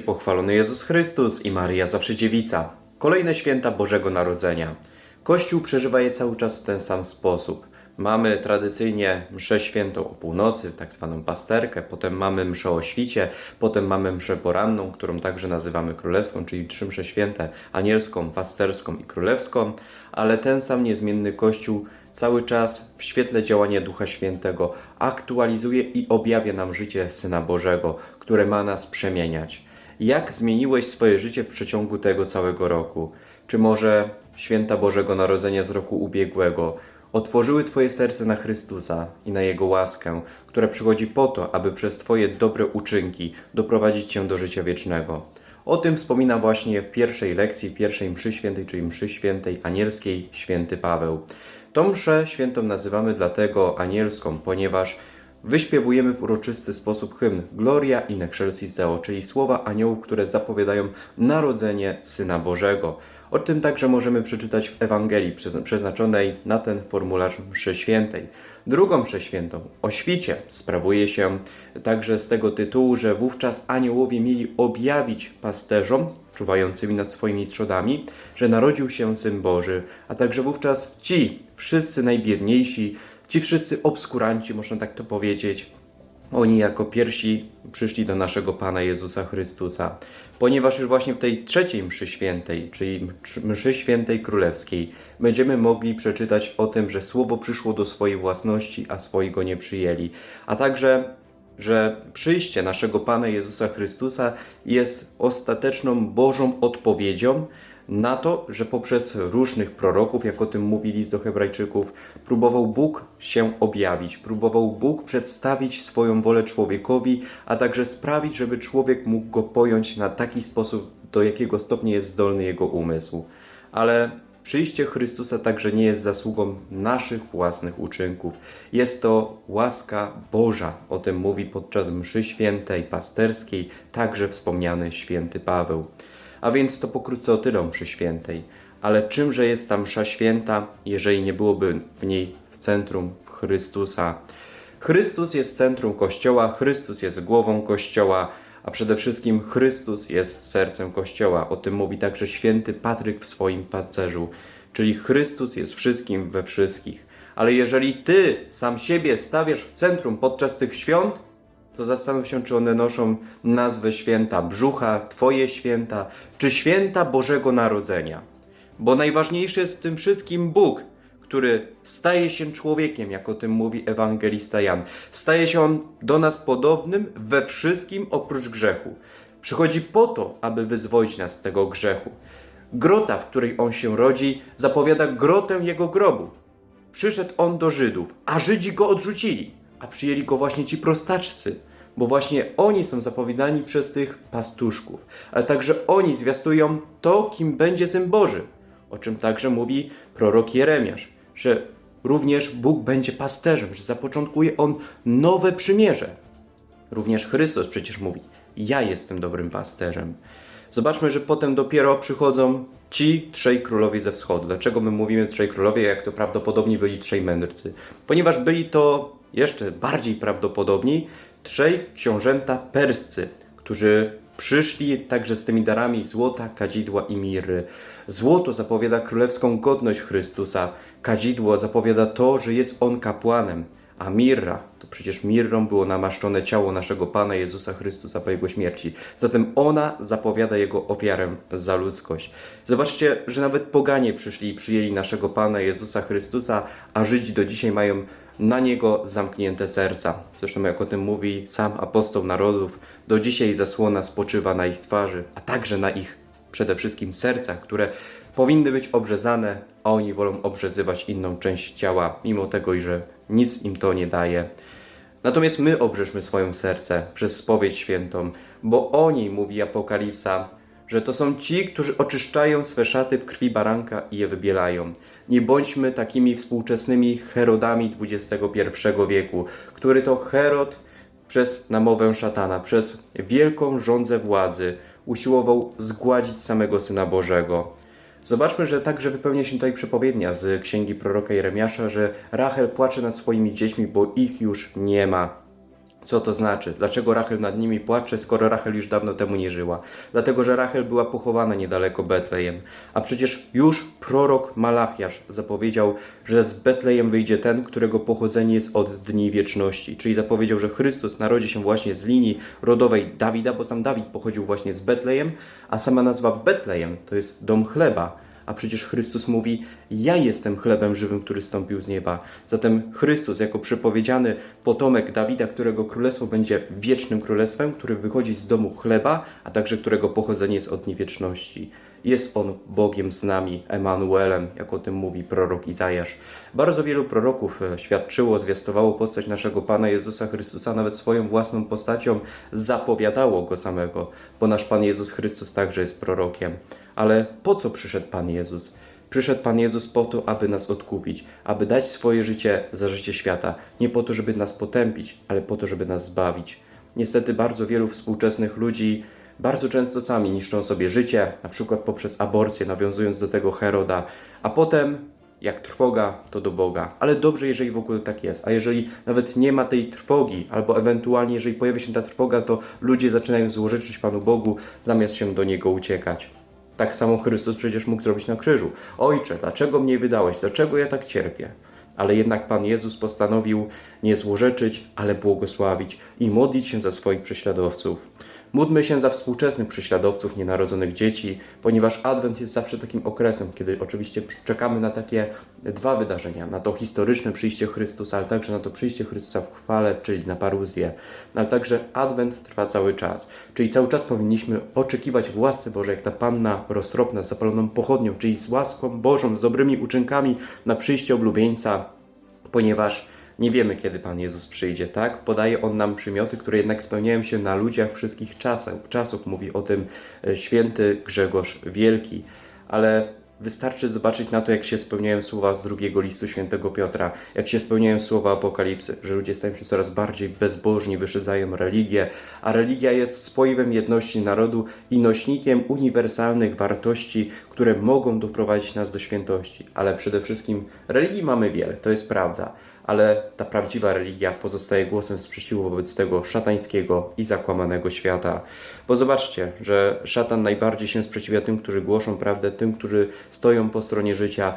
Pochwalony Jezus Chrystus i Maria zawsze dziewica. Kolejne święta Bożego Narodzenia. Kościół przeżywa je cały czas w ten sam sposób. Mamy tradycyjnie mszę świętą o północy, tak zwaną pasterkę, potem mamy mszę o świcie, potem mamy mszę poranną, którą także nazywamy królewską, czyli trzy msze święte, anielską, pasterską i królewską, ale ten sam niezmienny Kościół cały czas w świetle działania Ducha Świętego aktualizuje i objawia nam życie Syna Bożego, które ma nas przemieniać. Jak zmieniłeś swoje życie w przeciągu tego całego roku? Czy może święta Bożego Narodzenia z roku ubiegłego otworzyły Twoje serce na Chrystusa i na Jego łaskę, która przychodzi po to, aby przez Twoje dobre uczynki doprowadzić Cię do życia wiecznego? O tym wspomina właśnie w pierwszej lekcji, pierwszej mszy świętej, czyli mszy świętej anielskiej, święty Paweł. Tą mszę świętą nazywamy dlatego anielską, ponieważ wyśpiewujemy w uroczysty sposób hymn Gloria in excelsis Deo, czyli słowa aniołów, które zapowiadają narodzenie Syna Bożego. O tym także możemy przeczytać w Ewangelii przez- przeznaczonej na ten formularz mszy świętej. Drugą mszę świętą, o świcie, sprawuje się także z tego tytułu, że wówczas aniołowie mieli objawić pasterzom, czuwającymi nad swoimi trzodami, że narodził się Syn Boży, a także wówczas ci, wszyscy najbiedniejsi, ci wszyscy obskuranci, można tak to powiedzieć, oni jako pierwsi przyszli do naszego Pana Jezusa Chrystusa, ponieważ już właśnie w tej trzeciej mszy świętej, czyli mszy świętej królewskiej, będziemy mogli przeczytać o tym, że Słowo przyszło do swojej własności, a swoi go nie przyjęli, a także że przyjście naszego Pana Jezusa Chrystusa jest ostateczną Bożą odpowiedzią na to, że poprzez różnych proroków, jak o tym mówi list do Hebrajczyków, próbował Bóg się objawić, próbował Bóg przedstawić swoją wolę człowiekowi, a także sprawić, żeby człowiek mógł go pojąć na taki sposób, do jakiego stopnia jest zdolny jego umysł. Ale Przyjście Chrystusa także nie jest zasługą naszych własnych uczynków. Jest to łaska Boża. O tym mówi podczas mszy świętej, pasterskiej, także wspomniany święty Paweł. A więc to pokrótce o tyle o świętej. Ale czymże jest ta msza święta, jeżeli nie byłoby w niej w centrum Chrystusa? Chrystus jest centrum Kościoła, Chrystus jest głową Kościoła, a przede wszystkim Chrystus jest sercem Kościoła. O tym mówi także święty Patryk w swoim pancerzu, czyli Chrystus jest wszystkim we wszystkich. Ale jeżeli ty sam siebie stawiasz w centrum podczas tych świąt, to zastanów się, czy one noszą nazwę święta brzucha, twoje święta, czy święta Bożego Narodzenia. Bo najważniejszy jest w tym wszystkim Bóg, który staje się człowiekiem, jak o tym mówi ewangelista Jan. Staje się on do nas podobnym we wszystkim oprócz grzechu. Przychodzi po to, aby wyzwolić nas z tego grzechu. Grota, w której on się rodzi, zapowiada grotę jego grobu. Przyszedł on do Żydów, a Żydzi go odrzucili, a przyjęli go właśnie ci prostaczcy, bo właśnie oni są zapowiadani przez tych pastuszków, ale także oni zwiastują to, kim będzie Syn Boży, o czym także mówi prorok Jeremiasz, że również Bóg będzie pasterzem, że zapoczątkuje on nowe przymierze. Również Chrystus przecież mówi: Ja jestem dobrym pasterzem. Zobaczmy, że potem dopiero przychodzą ci trzej królowie ze wschodu. Dlaczego my mówimy trzej królowie, jak to prawdopodobnie byli trzej mędrcy? Ponieważ byli to jeszcze bardziej prawdopodobni trzej książęta perscy, którzy przyszli także z tymi darami złota, kadzidła i miry. Złoto zapowiada królewską godność Chrystusa, kadzidło zapowiada to, że jest on kapłanem, a mirra, to przecież mirrą było namaszczone ciało naszego Pana Jezusa Chrystusa po Jego śmierci. Zatem ona zapowiada Jego ofiarę za ludzkość. Zobaczcie, że nawet poganie przyszli i przyjęli naszego Pana Jezusa Chrystusa, a Żydzi do dzisiaj mają na Niego zamknięte serca. Zresztą jak o tym mówi sam apostoł narodów, do dzisiaj zasłona spoczywa na ich twarzy, a także na ich przede wszystkim sercach, które powinny być obrzezane, a oni wolą obrzezywać inną część ciała, mimo tego, że nic im to nie daje. Natomiast my obrzeżmy swoją serce przez spowiedź świętą, bo oni, mówi Apokalipsa, że to są ci, którzy oczyszczają swe szaty w krwi baranka i je wybielają. Nie bądźmy takimi współczesnymi Herodami XXI wieku, który to Herod przez namowę szatana, przez wielką rządzę władzy usiłował zgładzić samego Syna Bożego. Zobaczmy, że także wypełnia się tutaj przepowiednia z księgi proroka Jeremiasza, że Rachel płacze nad swoimi dziećmi, bo ich już nie ma. Co to znaczy? Dlaczego Rachel nad nimi płacze, skoro Rachel już dawno temu nie żyła? Dlatego, że Rachel była pochowana niedaleko Betlejem. A przecież już prorok Malachiasz zapowiedział, że z Betlejem wyjdzie ten, którego pochodzenie jest od dni wieczności. Czyli zapowiedział, że Chrystus narodzi się właśnie z linii rodowej Dawida, bo sam Dawid pochodził właśnie z Betlejem, a sama nazwa Betlejem to jest dom chleba. A przecież Chrystus mówi: Ja jestem chlebem żywym, który stąpił z nieba. Zatem Chrystus, jako przepowiedziany potomek Dawida, którego królestwo będzie wiecznym królestwem, który wychodzi z domu chleba, a także którego pochodzenie jest od niewieczności. Jest on Bogiem z nami, Emanuelem, jak o tym mówi prorok Izajasz. Bardzo wielu proroków e, świadczyło, zwiastowało postać naszego Pana Jezusa Chrystusa, nawet swoją własną postacią zapowiadało go samego, bo nasz Pan Jezus Chrystus także jest prorokiem. Ale po co przyszedł Pan Jezus? Przyszedł Pan Jezus po to, aby nas odkupić, aby dać swoje życie za życie świata. Nie po to, żeby nas potępić, ale po to, żeby nas zbawić. Niestety bardzo wielu współczesnych ludzi bardzo często sami niszczą sobie życie, na przykład poprzez aborcję, nawiązując do tego Heroda, a potem jak trwoga, to do Boga. Ale dobrze, jeżeli w ogóle tak jest. A jeżeli nawet nie ma tej trwogi, albo ewentualnie jeżeli pojawia się ta trwoga, to ludzie zaczynają złożyczyć Panu Bogu, zamiast się do Niego uciekać. Tak samo Chrystus przecież mógł zrobić na krzyżu. Ojcze, dlaczego mnie wydałeś? Dlaczego ja tak cierpię? Ale jednak Pan Jezus postanowił nie złorzeczyć, ale błogosławić i modlić się za swoich prześladowców. Módlmy się za współczesnych prześladowców nienarodzonych dzieci, ponieważ Adwent jest zawsze takim okresem, kiedy oczywiście czekamy na takie dwa wydarzenia: na to historyczne przyjście Chrystusa, ale także na to przyjście Chrystusa w chwale, czyli na paruzję. Ale także Adwent trwa cały czas, czyli cały czas powinniśmy oczekiwać w łasce Bożej, jak ta panna roztropna z zapaloną pochodnią, czyli z łaską Bożą, z dobrymi uczynkami na przyjście oblubieńca, ponieważ nie wiemy, kiedy Pan Jezus przyjdzie, tak? Podaje On nam przymioty, które jednak spełniają się na ludziach wszystkich czasów. czasów. Mówi o tym e, święty Grzegorz Wielki. Ale wystarczy zobaczyć na to, jak się spełniają słowa z drugiego listu świętego Piotra, jak się spełniają słowa Apokalipsy, że ludzie stają się coraz bardziej bezbożni, wyszydzają religię, a religia jest spoiwem jedności narodu i nośnikiem uniwersalnych wartości, które mogą doprowadzić nas do świętości. Ale przede wszystkim religii mamy wiele, to jest prawda ale ta prawdziwa religia pozostaje głosem sprzeciwu wobec tego szatańskiego i zakłamanego świata. Bo zobaczcie, że szatan najbardziej się sprzeciwia tym, którzy głoszą prawdę, tym, którzy stoją po stronie życia,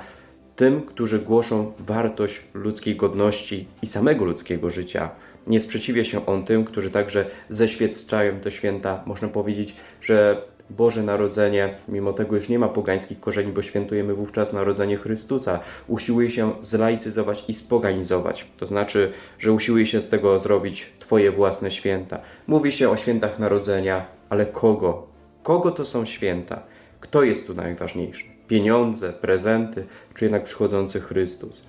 tym, którzy głoszą wartość ludzkiej godności i samego ludzkiego życia. Nie sprzeciwia się on tym, którzy także zeświadczają te święta. Można powiedzieć, że Boże Narodzenie, mimo tego już nie ma pogańskich korzeni, bo świętujemy wówczas Narodzenie Chrystusa, usiłuje się zlaicyzować i spoganizować. To znaczy, że usiłuje się z tego zrobić Twoje własne święta. Mówi się o świętach Narodzenia, ale kogo? Kogo to są święta? Kto jest tu najważniejszy? Pieniądze, prezenty, czy jednak przychodzący Chrystus?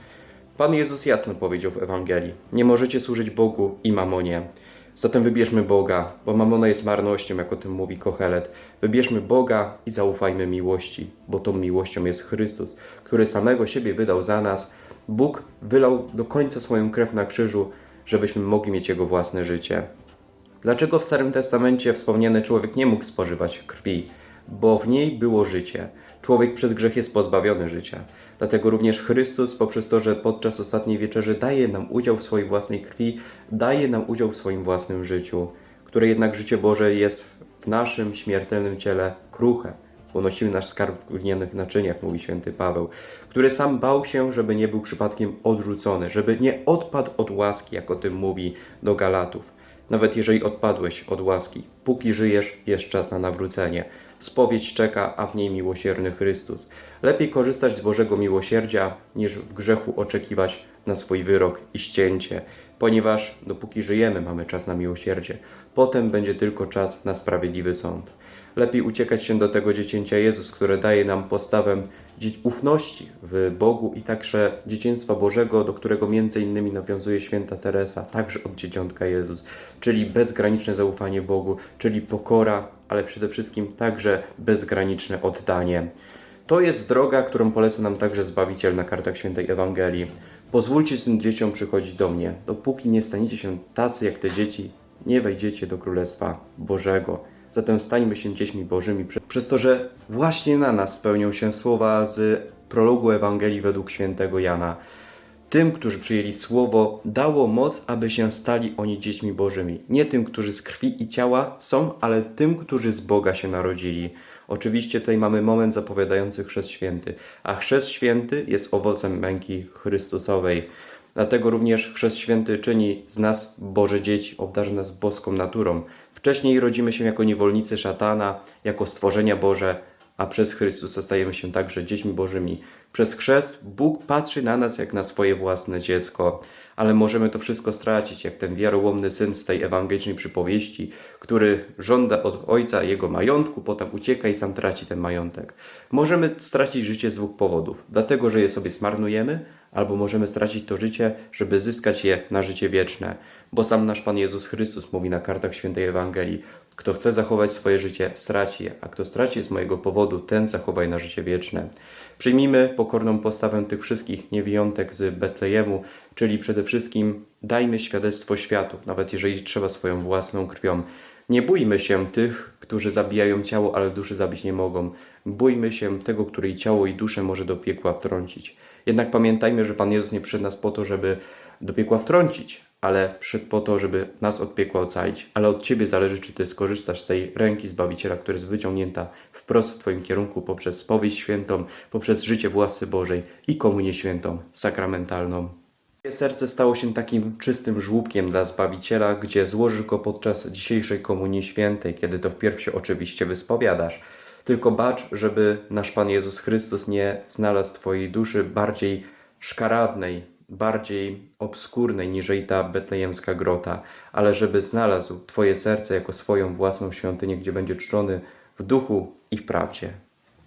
Pan Jezus jasno powiedział w Ewangelii: Nie możecie służyć Bogu i mamonie. Zatem wybierzmy Boga, bo mamona jest marnością, jak o tym mówi Kohelet. Wybierzmy Boga i zaufajmy miłości, bo tą miłością jest Chrystus, który samego siebie wydał za nas. Bóg wylał do końca swoją krew na krzyżu, żebyśmy mogli mieć Jego własne życie. Dlaczego w Starym Testamencie wspomniany człowiek nie mógł spożywać krwi? Bo w niej było życie. Człowiek przez grzech jest pozbawiony życia. Dlatego również Chrystus, poprzez to, że podczas ostatniej wieczerzy daje nam udział w swojej własnej krwi, daje nam udział w swoim własnym życiu, które jednak życie Boże jest w naszym śmiertelnym ciele kruche, bo nosimy nasz skarb w glinianych naczyniach, mówi święty Paweł, który sam bał się, żeby nie był przypadkiem odrzucony, żeby nie odpadł od łaski, jak o tym mówi do Galatów. Nawet jeżeli odpadłeś od łaski, póki żyjesz, jest czas na nawrócenie. Spowiedź czeka, a w niej miłosierny Chrystus. Lepiej korzystać z Bożego miłosierdzia, niż w grzechu oczekiwać na swój wyrok i ścięcie, ponieważ dopóki żyjemy, mamy czas na miłosierdzie. Potem będzie tylko czas na sprawiedliwy sąd. Lepiej uciekać się do tego dziecięcia Jezus, które daje nam postawę ufności w Bogu i także dzieciństwa Bożego, do którego między innymi nawiązuje święta Teresa, także od dzieciątka Jezus, czyli bezgraniczne zaufanie Bogu, czyli pokora, ale przede wszystkim także bezgraniczne oddanie. To jest droga, którą poleca nam także Zbawiciel na kartach Świętej Ewangelii. Pozwólcie tym dzieciom przychodzić do mnie. Dopóki nie staniecie się tacy jak te dzieci, nie wejdziecie do Królestwa Bożego. Zatem stańmy się dziećmi Bożymi prze- przez to, że właśnie na nas spełnią się słowa z prologu Ewangelii według świętego Jana. Tym, którzy przyjęli słowo, dało moc, aby się stali oni dziećmi Bożymi. Nie tym, którzy z krwi i ciała są, ale tym, którzy z Boga się narodzili. Oczywiście tutaj mamy moment zapowiadający chrzest święty, a chrzest święty jest owocem męki Chrystusowej. Dlatego również chrzest święty czyni z nas Boże dzieci, obdarzy nas boską naturą. Wcześniej rodzimy się jako niewolnicy szatana, jako stworzenia Boże, a przez Chrystusa stajemy się także dziećmi Bożymi. Przez chrzest Bóg patrzy na nas jak na swoje własne dziecko, ale możemy to wszystko stracić, jak ten wiarołomny syn z tej ewangelicznej przypowieści, który żąda od ojca jego majątku, potem ucieka i sam traci ten majątek. Możemy stracić życie z dwóch powodów: dlatego, że je sobie zmarnujemy, albo możemy stracić to życie, żeby zyskać je na życie wieczne. Bo sam nasz Pan Jezus Chrystus mówi na kartach świętej Ewangelii: Kto chce zachować swoje życie, straci je, a kto straci z mojego powodu, ten zachowaj na życie wieczne. Przyjmijmy pokorną postawę tych wszystkich niewijątek z Betlejemu, czyli przede wszystkim dajmy świadectwo światu, nawet jeżeli trzeba swoją własną krwią. Nie bójmy się tych, którzy zabijają ciało, ale duszy zabić nie mogą. Bójmy się tego, który i ciało, i duszę może do piekła wtrącić. Jednak pamiętajmy, że Pan Jezus nie przyszedł nas po to, żeby do piekła wtrącić, ale przyszedł po to, żeby nas od piekła ocalić. Ale od Ciebie zależy, czy Ty skorzystasz z tej ręki Zbawiciela, która jest wyciągnięta wprost w Twoim kierunku poprzez spowiedź świętą, poprzez życie w Bożej i komunię świętą, sakramentalną. Twoje serce stało się takim czystym żłóbkiem dla Zbawiciela, gdzie złożysz go podczas dzisiejszej Komunii Świętej, kiedy to wpierw się oczywiście wyspowiadasz. Tylko bacz, żeby nasz Pan Jezus Chrystus nie znalazł Twojej duszy bardziej szkaradnej, bardziej obskurnej niżeli ta betlejemska grota, ale żeby znalazł Twoje serce jako swoją własną świątynię, gdzie będzie czczony w duchu i w prawdzie.